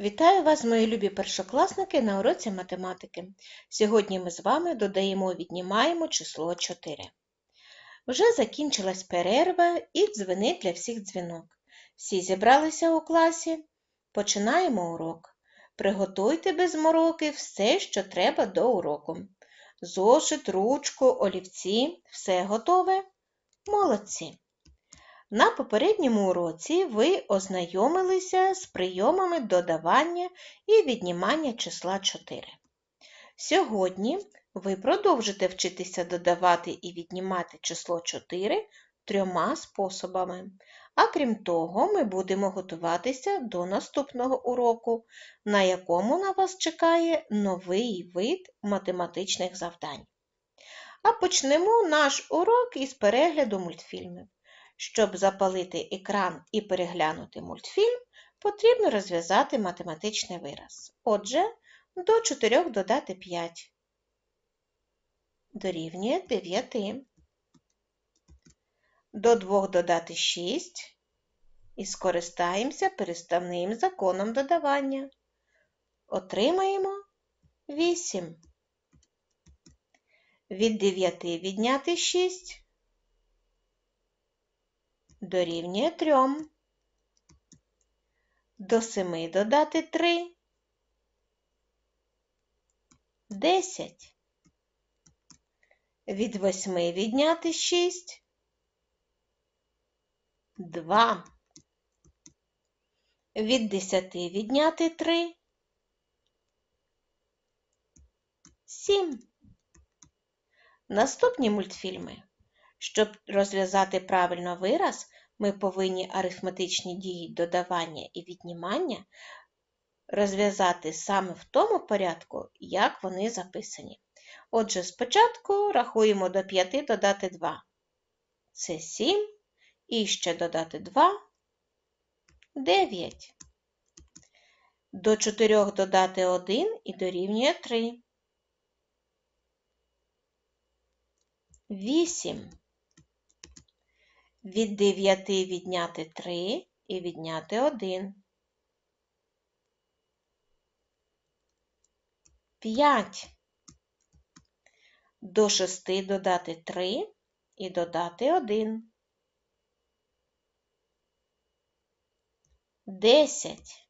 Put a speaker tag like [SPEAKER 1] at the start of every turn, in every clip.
[SPEAKER 1] Вітаю вас, мої любі першокласники, на уроці математики. Сьогодні ми з вами додаємо віднімаємо число 4. Вже закінчилась перерва і дзвенить для всіх дзвінок. Всі зібралися у класі. Починаємо урок. Приготуйте без мороки все, що треба до уроку. Зошит, ручку, олівці все готове? Молодці! На попередньому уроці ви ознайомилися з прийомами додавання і віднімання числа 4. Сьогодні ви продовжите вчитися додавати і віднімати число 4 трьома способами. А крім того, ми будемо готуватися до наступного уроку, на якому на вас чекає новий вид математичних завдань. А почнемо наш урок із перегляду мультфільмів. Щоб запалити екран і переглянути мультфільм, потрібно розв'язати математичний вираз. Отже, до 4 додати 5 дорівнює 9. До 2 додати 6 і скористаємося переставним законом додавання. Отримаємо 8. Від 9 відняти 6 дорівнює 3. До 7 додати 3. 10. Від 8 відняти 6. 2. Від 10 відняти 3. 7. Наступні мультфільми. Щоб розв'язати правильно вираз, ми повинні арифметичні дії додавання і віднімання розв'язати саме в тому порядку, як вони записані. Отже, спочатку рахуємо до 5 додати 2. Це 7. І ще додати 2 9. До 4 додати 1 і дорівнює 3. 8. Від 9 відняти 3 і відняти 1. 5. До 6 додати 3 і додати 1. 10.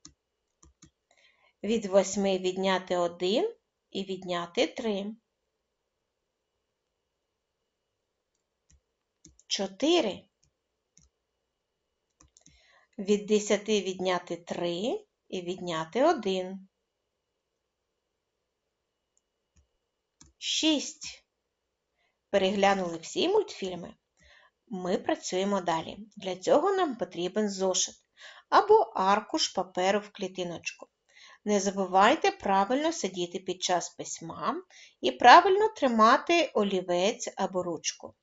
[SPEAKER 1] Від 8 відняти 1 і відняти 3. 4. Від 10 відняти 3 і відняти 1. 6. Переглянули всі мультфільми? Ми працюємо далі. Для цього нам потрібен зошит або аркуш паперу в клітиночку. Не забувайте правильно сидіти під час письма і правильно тримати олівець або ручку.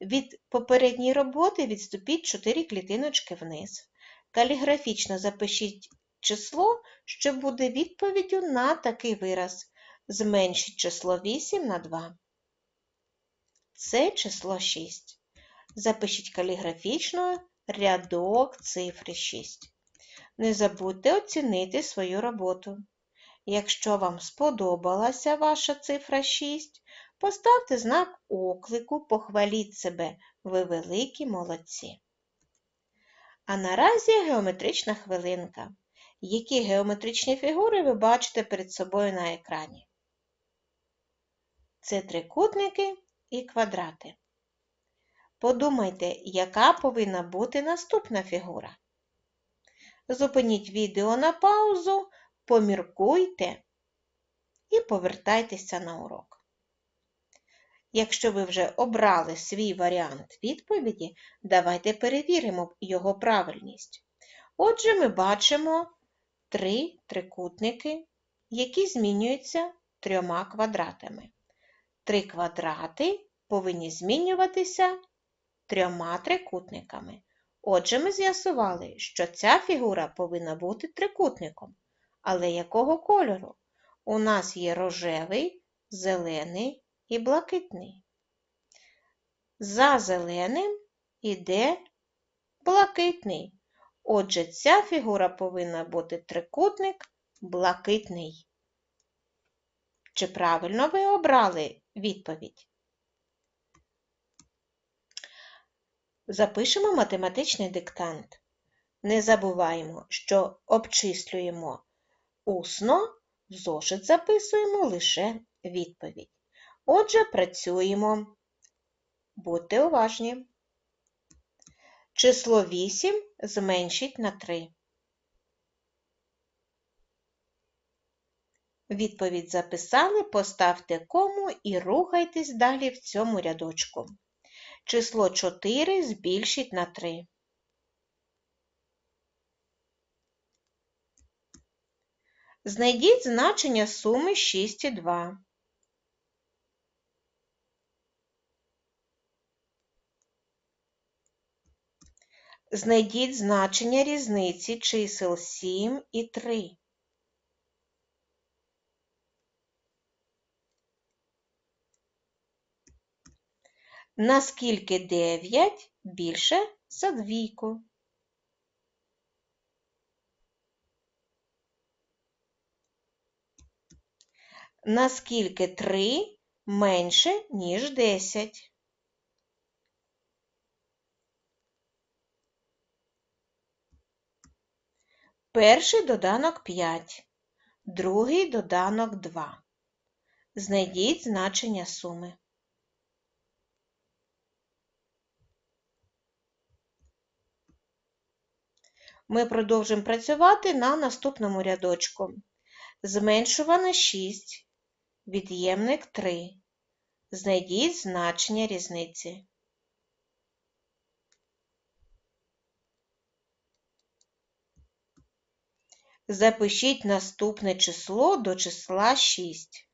[SPEAKER 1] Від попередньої роботи відступіть 4 клітиночки вниз. Каліграфічно запишіть число, що буде відповіддю на такий вираз. Зменшіть число 8 на 2. Це число 6. Запишіть каліграфічно рядок цифри 6. Не забудьте оцінити свою роботу. Якщо вам сподобалася ваша цифра 6, поставте знак оклику, похваліть себе, ви великі молодці. А наразі геометрична хвилинка. Які геометричні фігури ви бачите перед собою на екрані? Це трикутники і квадрати. Подумайте, яка повинна бути наступна фігура. Зупиніть відео на паузу, поміркуйте і повертайтеся на урок. Якщо ви вже обрали свій варіант відповіді, давайте перевіримо його правильність. Отже, ми бачимо три трикутники, які змінюються трьома квадратами. Три квадрати повинні змінюватися трьома трикутниками. Отже, ми з'ясували, що ця фігура повинна бути трикутником. Але якого кольору? У нас є рожевий, зелений і блакитний. За зеленим іде блакитний. Отже, ця фігура повинна бути трикутник блакитний. Чи правильно ви обрали відповідь? Запишемо математичний диктант. Не забуваємо, що обчислюємо усно, зошит записуємо лише відповідь. Отже, працюємо. Будьте уважні. Число 8 зменшить на 3. Відповідь записали, поставте кому і рухайтесь далі в цьому рядочку. Число 4 збільшить на 3. Знайдіть значення суми 6 і 2. Знайдіть значення різниці чисел 7 і 3. Наскільки 9 більше за двійку? Наскільки 3 менше, ніж 10? Перший доданок 5, другий доданок 2. Знайдіть значення суми. Ми продовжимо працювати на наступному рядочку. Зменшуване 6, від'ємник 3. Знайдіть значення різниці. Запишіть наступне число до числа 6.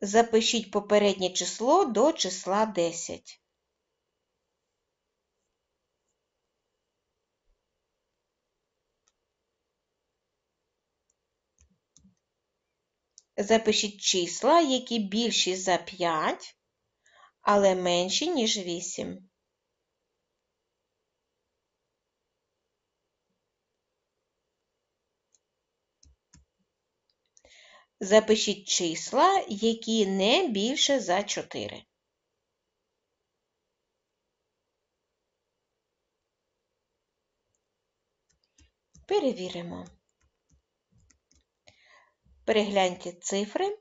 [SPEAKER 1] Запишіть попереднє число до числа 10. Запишіть числа, які більші за 5, але менші, ніж 8. Запишіть числа, які не більше за 4. Перевіримо. Перегляньте цифри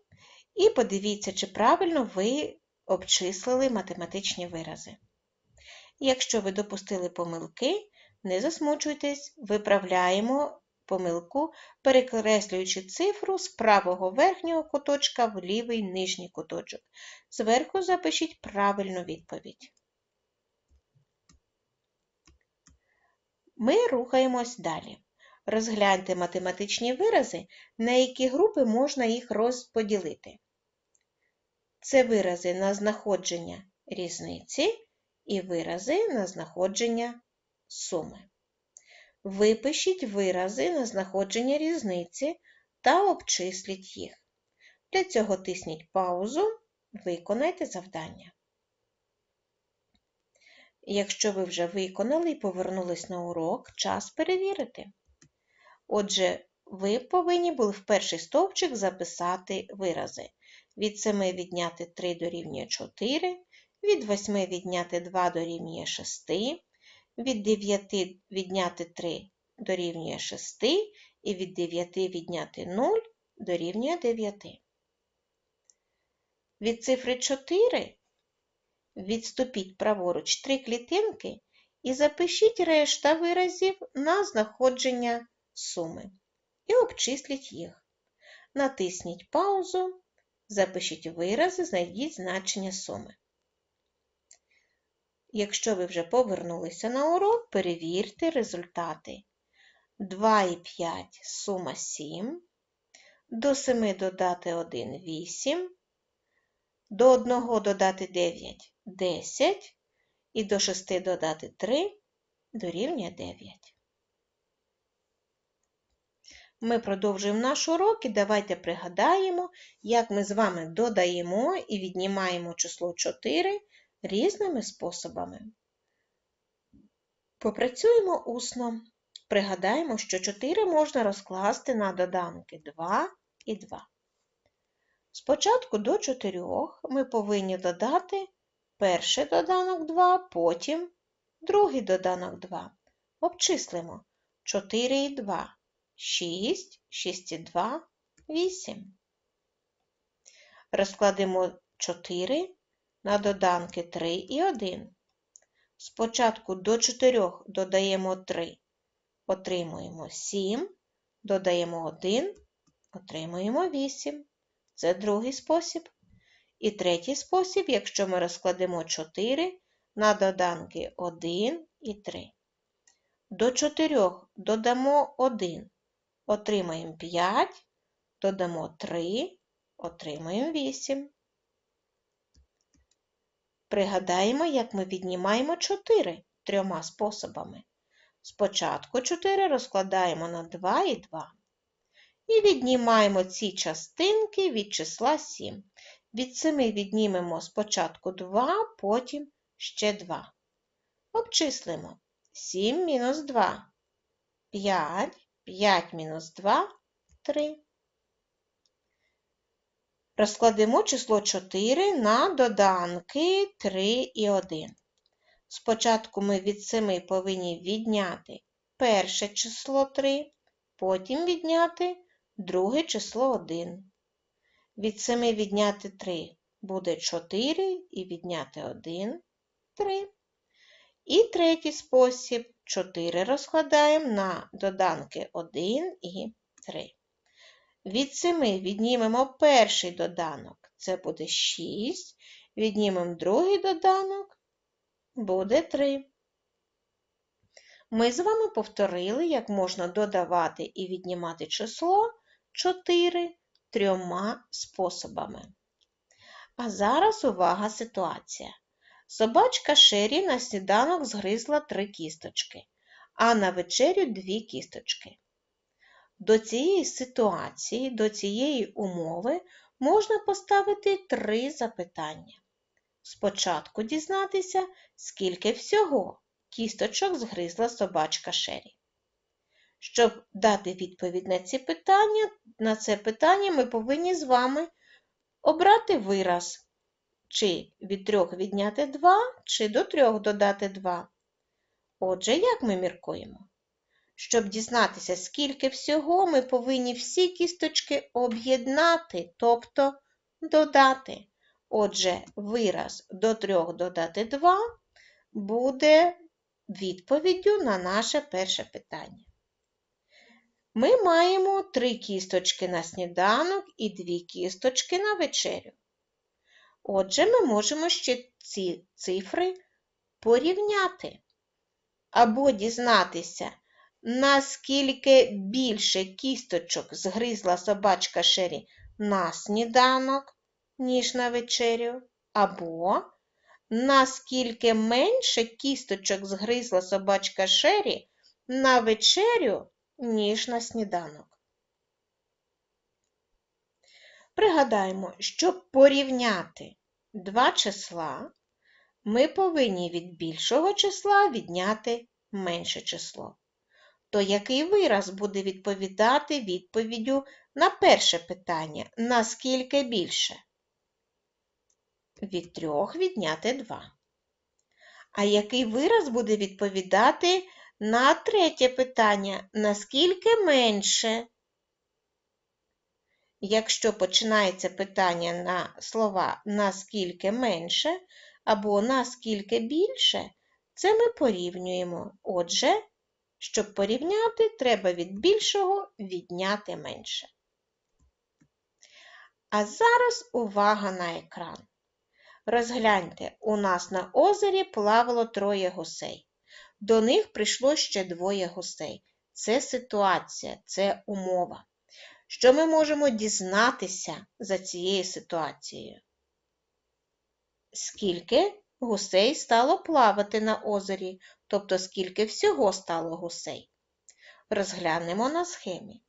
[SPEAKER 1] і подивіться, чи правильно ви обчислили математичні вирази. Якщо ви допустили помилки, не засмучуйтесь, виправляємо помилку, перекреслюючи цифру з правого верхнього куточка в лівий нижній куточок. Зверху запишіть правильну відповідь. Ми рухаємось далі. Розгляньте математичні вирази, на які групи можна їх розподілити. Це вирази на знаходження різниці і вирази на знаходження суми. Випишіть вирази на знаходження різниці та обчисліть їх. Для цього тисніть паузу, виконайте завдання. Якщо ви вже виконали і повернулись на урок, час перевірити. Отже, ви повинні були в перший стовпчик записати вирази. Від 7 відняти 3 дорівнює 4, від 8 відняти 2 дорівнює 6, від 9 відняти 3 дорівнює 6 і від 9 відняти 0 дорівнює 9. Від цифри 4 відступіть праворуч 3 клітинки і запишіть решта виразів на знаходження суми і обчисліть їх. Натисніть паузу, запишіть вирази, знайдіть значення суми. Якщо ви вже повернулися на урок, перевірте результати. 2 і 5 сума 7, до 7 додати 1 8, до 1 додати 9 10 і до 6 додати 3 дорівнює 9. Ми продовжуємо наш урок і давайте пригадаємо, як ми з вами додаємо і віднімаємо число 4 різними способами. Попрацюємо усно. Пригадаємо, що 4 можна розкласти на доданки 2 і 2. Спочатку до 4 ми повинні додати перший доданок 2, потім другий доданок 2. Обчислимо 4 і 2, 6, 6 і 2, 8. Розкладемо 4 на доданки 3 і 1. Спочатку до 4 додаємо 3, отримуємо 7, додаємо 1, отримуємо 8. Це другий спосіб. І третій спосіб, якщо ми розкладемо 4 на доданки 1 і 3. До 4 додамо 1, отримаємо 5, додамо 3, отримаємо 8. Пригадаємо, як ми віднімаємо 4 трьома способами. Спочатку 4 розкладаємо на 2 і 2. І віднімаємо ці частинки від числа 7. Від 7 віднімемо спочатку 2, потім ще 2. Обчислимо 7 мінус 2. 5, 5 мінус 2 3. Розкладемо число 4 на доданки 3 і 1. Спочатку ми від 7 повинні відняти перше число 3, потім відняти друге число 1. Від 7 відняти 3 буде 4 і відняти 1 3. І третій спосіб 4 розкладаємо на доданки 1 і 3. Від 7 віднімемо перший доданок, це буде 6. Віднімемо другий доданок, буде 3. Ми з вами повторили, як можна додавати і віднімати число 4 трьома способами. А зараз увага ситуація. Собачка Шері на сніданок згризла три кісточки, а на вечерю дві кісточки. До цієї ситуації, до цієї умови можна поставити три запитання. Спочатку дізнатися, скільки всього кісточок згризла собачка Шері. Щоб дати відповідь на ці питання, на це питання ми повинні з вами обрати вираз, чи від трьох відняти 2, чи до трьох додати 2. Отже, як ми міркуємо? Щоб дізнатися, скільки всього, ми повинні всі кісточки об'єднати, тобто додати. Отже, вираз до 3 додати 2 буде відповіддю на наше перше питання. Ми маємо 3 кісточки на сніданок і 2 кісточки на вечерю. Отже, ми можемо ще ці цифри порівняти або дізнатися, наскільки більше кісточок згризла собачка Шері на сніданок, ніж на вечерю, або наскільки менше кісточок згризла собачка Шері на вечерю, ніж на сніданок. Пригадаємо, щоб порівняти два числа, ми повинні від більшого числа відняти менше число то який вираз буде відповідати відповіддю на перше питання наскільки більше? Від трьох відняти два. А який вираз буде відповідати на третє питання наскільки менше? Якщо починається питання на слова наскільки менше або наскільки більше, це ми порівнюємо. Отже, щоб порівняти, треба від більшого відняти менше. А зараз увага на екран. Розгляньте, у нас на озері плавало троє гусей. До них прийшло ще двоє гусей. Це ситуація, це умова. Що ми можемо дізнатися за цією ситуацією? Скільки гусей стало плавати на озері, тобто скільки всього стало гусей. Розглянемо на схемі.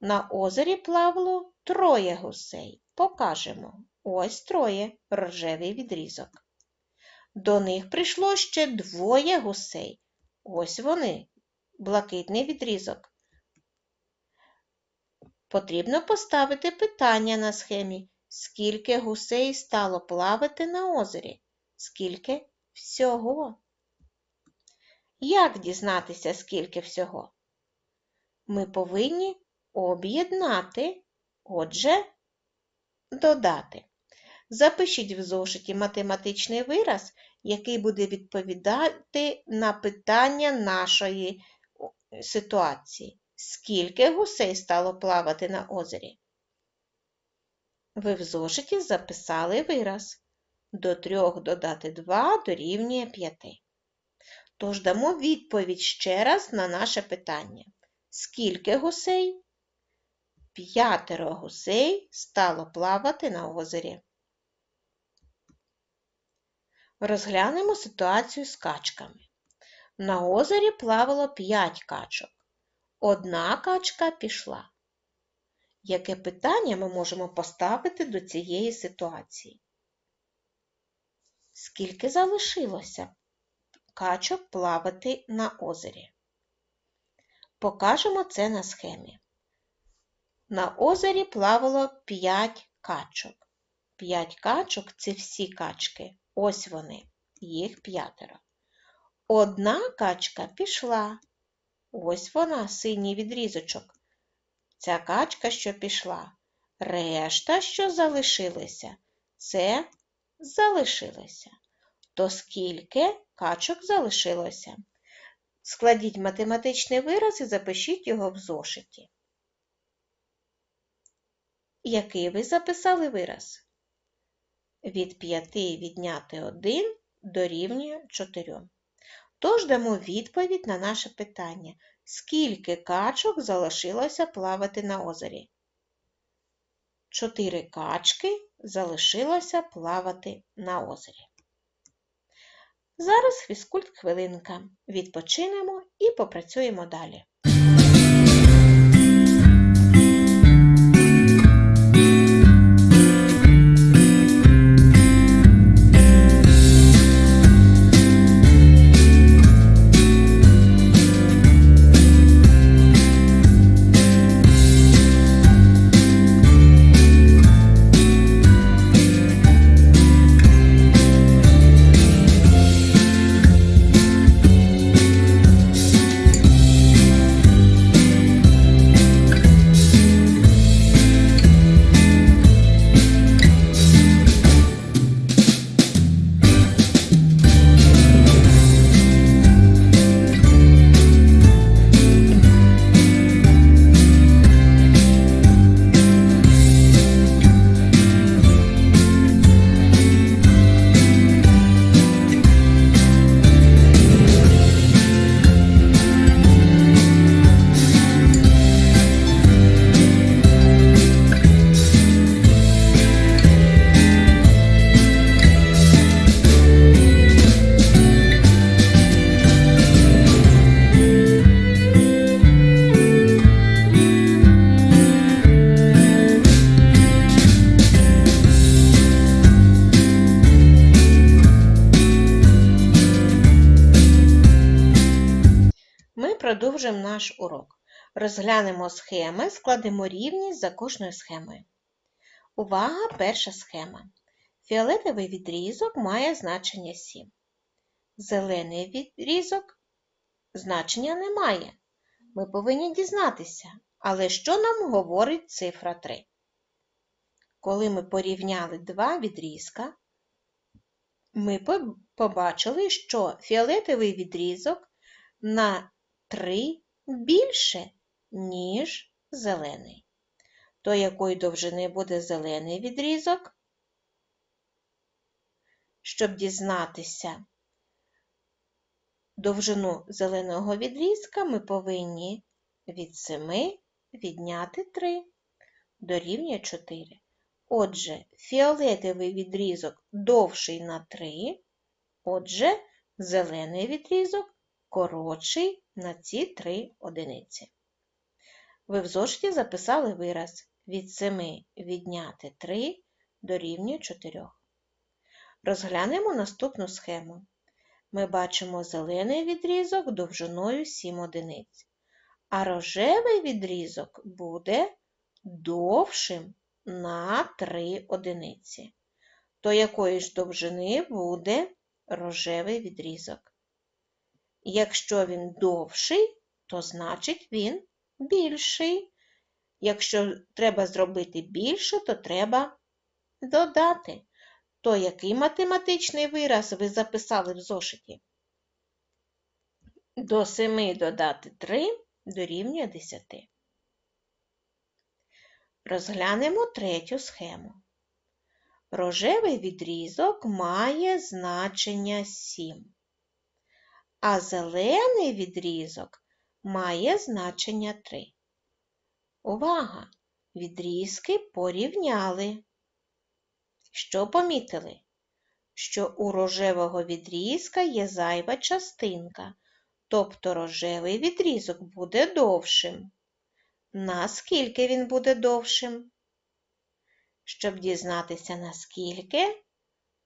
[SPEAKER 1] На озері плавало троє гусей. Покажемо. Ось троє рожевий відрізок. До них прийшло ще двоє гусей. Ось вони, блакитний відрізок. Потрібно поставити питання на схемі. Скільки гусей стало плавати на озері? Скільки всього? Як дізнатися, скільки всього? Ми повинні об'єднати, отже, додати. Запишіть в зошиті математичний вираз, який буде відповідати на питання нашої ситуації. Скільки гусей стало плавати на озері? Ви в зошиті записали вираз. До трьох додати 2 дорівнює 5. Тож дамо відповідь ще раз на наше питання. Скільки гусей? П'ятеро гусей стало плавати на озері. Розглянемо ситуацію з качками. На озері плавало 5 качок. Одна качка пішла. Яке питання ми можемо поставити до цієї ситуації? Скільки залишилося качок плавати на озері? Покажемо це на схемі. На озері плавало 5 качок. 5 качок це всі качки. Ось вони, їх п'ятеро. Одна качка пішла. Ось вона, синій відрізочок. Ця качка, що пішла. Решта, що залишилися, це залишилося. То скільки качок залишилося? Складіть математичний вираз і запишіть його в зошиті. Який ви записали вираз? Від 5 відняти 1 дорівнює 4. Тож дамо відповідь на наше питання. Скільки качок залишилося плавати на озері? Чотири качки залишилося плавати на озері. Зараз фізкульт хвилинка. Відпочинемо і попрацюємо далі. Розглянемо схеми, складемо рівність за кожною схемою. Увага! Перша схема. Фіолетовий відрізок має значення 7. Зелений відрізок значення не має. Ми повинні дізнатися, але що нам говорить цифра 3? Коли ми порівняли два відрізка, ми побачили, що фіолетовий відрізок на 3 більше, ніж зелений. То якої довжини буде зелений відрізок? Щоб дізнатися довжину зеленого відрізка, ми повинні від 7 відняти 3 дорівнює 4. Отже, фіолетовий відрізок довший на 3, отже, зелений відрізок коротший на ці 3 одиниці. Ви в зошиті записали вираз від 7 відняти 3 дорівнює 4. Розглянемо наступну схему. ми бачимо зелений відрізок довжиною 7 одиниць, а рожевий відрізок буде довшим на 3 одиниці. То якої ж довжини буде рожевий відрізок? Якщо він довший, то значить він більший. Якщо треба зробити більше, то треба додати. То який математичний вираз ви записали в зошиті? До 7 додати 3 дорівнює 10. Розглянемо третю схему. Рожевий відрізок має значення 7, а зелений відрізок має значення 3. Увага! Відрізки порівняли. Що помітили? Що у рожевого відрізка є зайва частинка, тобто рожевий відрізок буде довшим. Наскільки він буде довшим? Щоб дізнатися наскільки,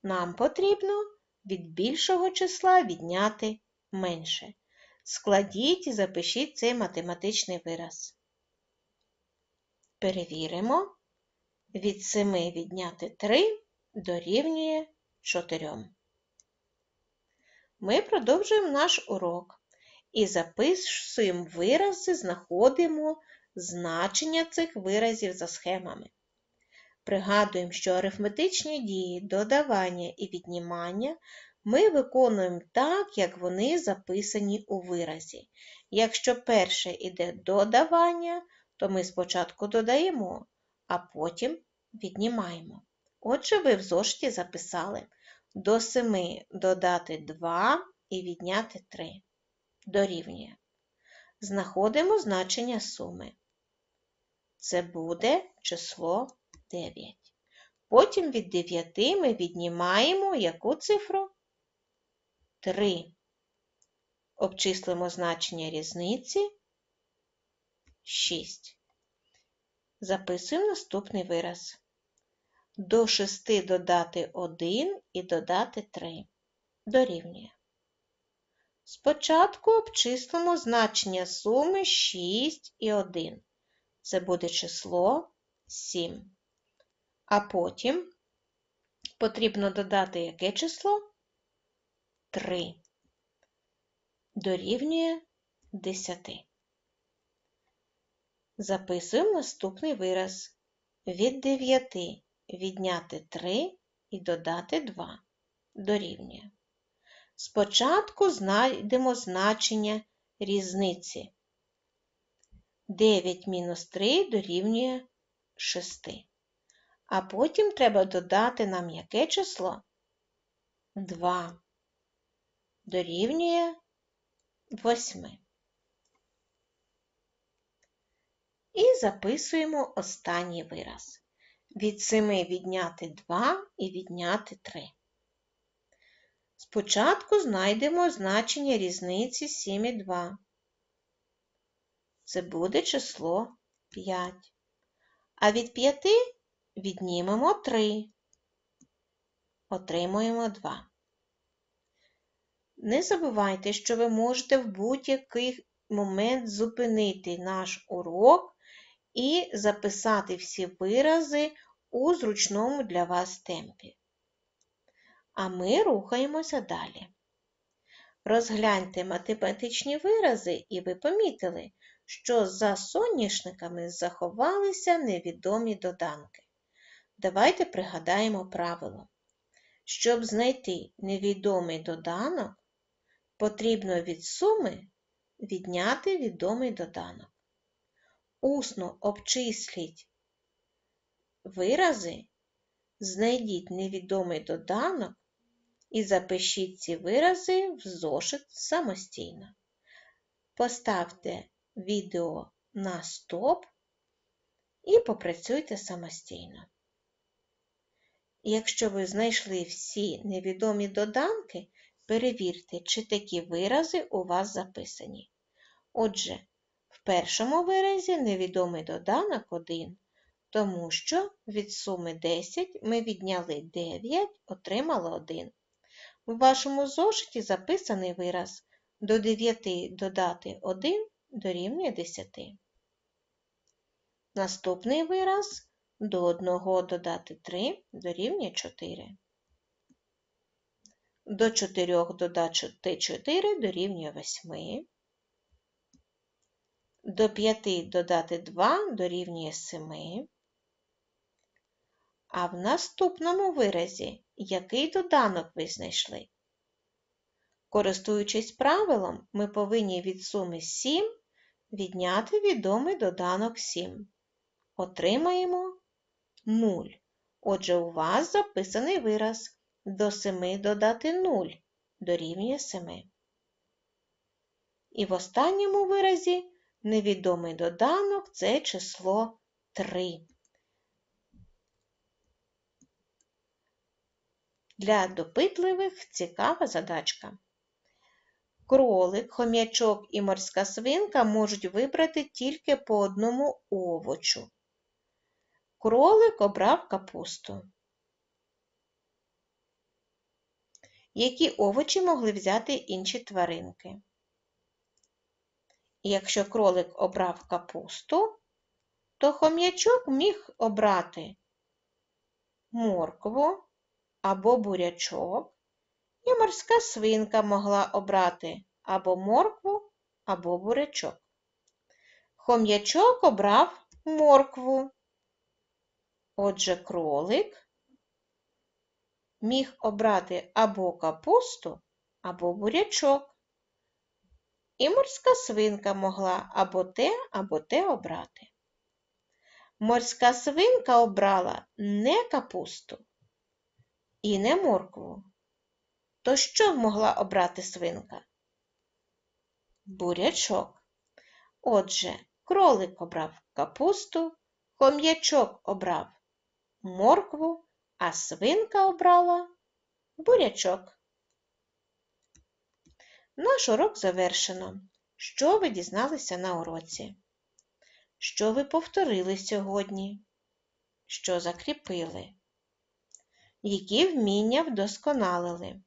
[SPEAKER 1] нам потрібно від більшого числа відняти менше. Складіть і запишіть цей математичний вираз. Перевіримо. Від 7 відняти 3 дорівнює 4. Ми продовжуємо наш урок і записуємо вирази, знаходимо значення цих виразів за схемами. Пригадуємо, що арифметичні дії додавання і віднімання ми виконуємо так, як вони записані у виразі. Якщо перше йде додавання, то ми спочатку додаємо, а потім віднімаємо. Отже, ви в зошиті записали до 7 додати 2 і відняти 3. Дорівнює. Знаходимо значення суми. Це буде число 9. Потім від 9 ми віднімаємо яку цифру? 3. Обчислимо значення різниці 6. Записуємо наступний вираз. До 6 додати 1 і додати 3. Дорівнює. Спочатку обчислимо значення суми 6 і 1. Це буде число 7. А потім потрібно додати яке число? 3. Дорівнює 10. Записуємо наступний вираз. Від 9 відняти 3 і додати 2 дорівнює. Спочатку знайдемо значення різниці. 9 мінус 3 дорівнює 6. А потім треба додати нам яке число? 2 дорівнює 8. І записуємо останній вираз. Від 7 відняти 2 і відняти 3. Спочатку знайдемо значення різниці 7 і 2. Це буде число 5. А від 5 віднімемо 3. Отримуємо 2. Не забувайте, що ви можете в будь-який момент зупинити наш урок і записати всі вирази у зручному для вас темпі. А ми рухаємося далі. Розгляньте математичні вирази, і ви помітили, що за соняшниками заховалися невідомі доданки. Давайте пригадаємо правило. Щоб знайти невідомий доданок, потрібно від суми відняти відомий доданок. Усно обчисліть вирази, знайдіть невідомий доданок і запишіть ці вирази в зошит самостійно. Поставте відео на стоп і попрацюйте самостійно. Якщо ви знайшли всі невідомі доданки, перевірте, чи такі вирази у вас записані. Отже, в першому виразі невідомий доданок 1, тому що від суми 10 ми відняли 9, отримали 1. В вашому зошиті записаний вираз до 9 додати 1 дорівнює 10. Наступний вираз до 1 додати 3 дорівнює 4. До 4 додати 4 дорівнює 8. До 5 додати 2 дорівнює 7. А в наступному виразі який доданок ви знайшли? Користуючись правилом, ми повинні від суми 7 відняти відомий доданок 7. Отримаємо 0. Отже, у вас записаний вираз до 7 додати 0 дорівнює 7. І в останньому виразі невідомий доданок це число 3. Для допитливих цікава задачка. Кролик, хом'ячок і морська свинка можуть вибрати тільки по одному овочу. Кролик обрав капусту. Які овочі могли взяти інші тваринки? Якщо кролик обрав капусту, то хом'ячок міг обрати моркву або бурячок, і морська свинка могла обрати або моркву, або бурячок. Хом'ячок обрав моркву. Отже, кролик міг обрати або капусту, або бурячок. І морська свинка могла або те, або те обрати. Морська свинка обрала не капусту і не моркву. То що могла обрати свинка? Бурячок. Отже, кролик обрав капусту, хом'ячок обрав моркву, а свинка обрала бурячок. Наш урок завершено. Що ви дізналися на уроці? Що ви повторили сьогодні? Що закріпили? Які вміння вдосконалили?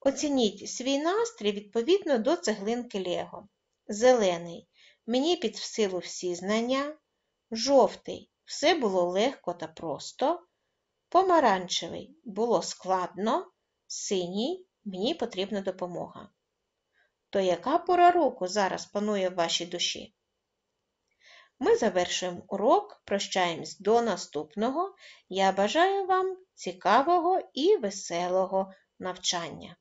[SPEAKER 1] Оцініть свій настрій відповідно до цеглинки Лего. Зелений мені під силу всі знання, жовтий все було легко та просто, помаранчевий було складно, синій мені потрібна допомога. То яка пора року зараз панує в вашій душі? Ми завершуємо урок, прощаємось до наступного. Я бажаю вам цікавого і веселого навчання.